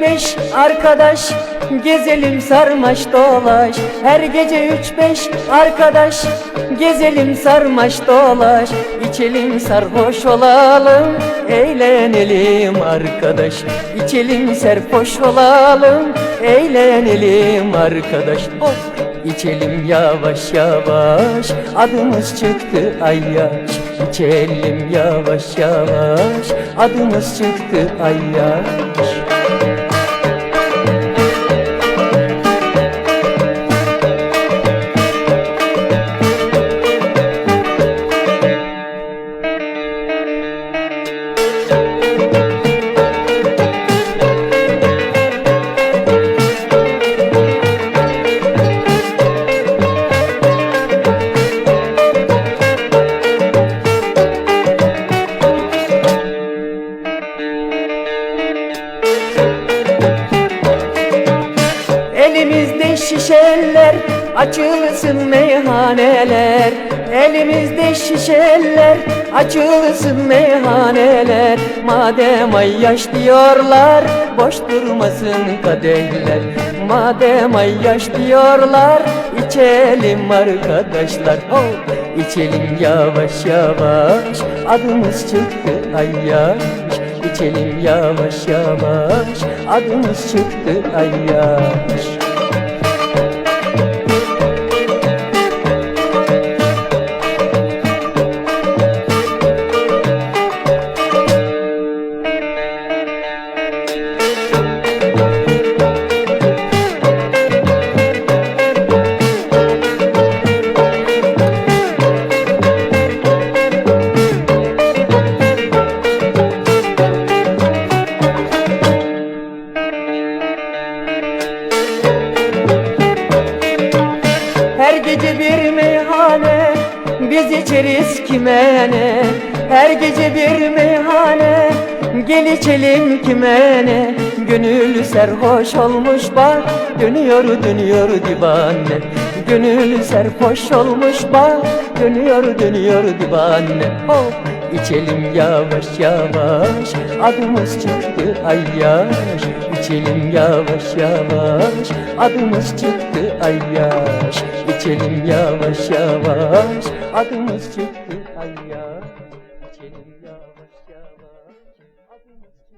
beş arkadaş Gezelim sarmaş dolaş. Her gece üç beş arkadaş Gezelim sarmaş dolaş. İçelim sarhoş olalım Eğlenelim arkadaş. İçelim serhoş olalım Eğlenelim arkadaş. Hop! İçelim yavaş yavaş. Adımız çıktı ayyaş. İçelim yavaş yavaş. Adımız çıktı ayyaş şişeler açılsın meyhaneler. Elimizde şişeler açılsın meyhaneler. Madem ay yaş diyorlar boş durmasın kadehler. Madem ay yaş diyorlar içelim arkadaşlar. Oh, İçelim yavaş yavaş. Adımız çıktı ay yaş. İçelim yavaş yavaş. Adımız çıktı ay yaş Biz içeriz kime ne? Her gece bir meyhane. Gel içelim kime ne? Gönül serhoş olmuş bak Dönüyor dönüyor divane Gönül serpoş olmuş bak. Dönüyor dönüyor divane Hop. İçelim yavaş yavaş. Adımız çıktı ayyaş İçelim yavaş yavaş. Adımız çıktı ayyaş İçelim yavaş yavaş. Adımız çıktı ayyaş İçelim yavaş yavaş. Adımız çıktı.